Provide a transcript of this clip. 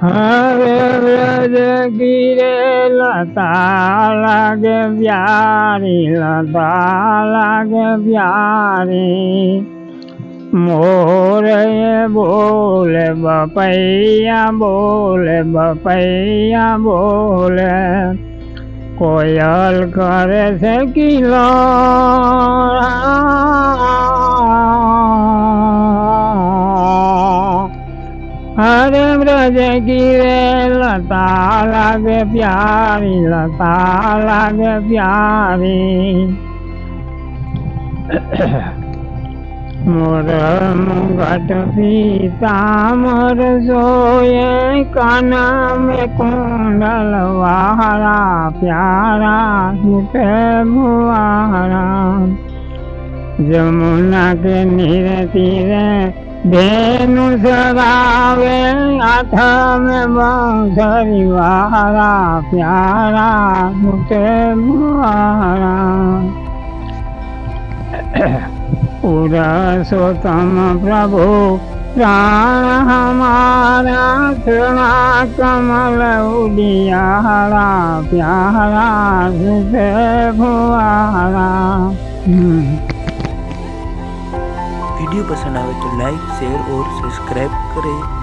હરે વ્રજ ગીરે લતા લાગે પ્યારી લતા લાગે પ્યારી મોરે બોલે, બપૈયા બોલે બપૈયા બોલે. કોયલ કરે છે કિલો. હરે વ્રજ ગીરે, લતા લાગે પ્યારી, લતા લાગે પ્યારી. મોર મુગટ પીતામર જોયે કાના મે કુંડલ વારા પ્યારા સુતે ભુવારા. જમુના કે નીર તીરે ધેનુ સદાવે આથમ બંસરી વારા પ્યારા મુતે મારા. ઉરસો તમ પ્રભુ, પ્રાણ હમારા તણા કમલ ઉડિયારા પ્યારા સુતે ભુવારા वीडियो पसंद आवे तो लाइक शेयर और सब्सक्राइब करें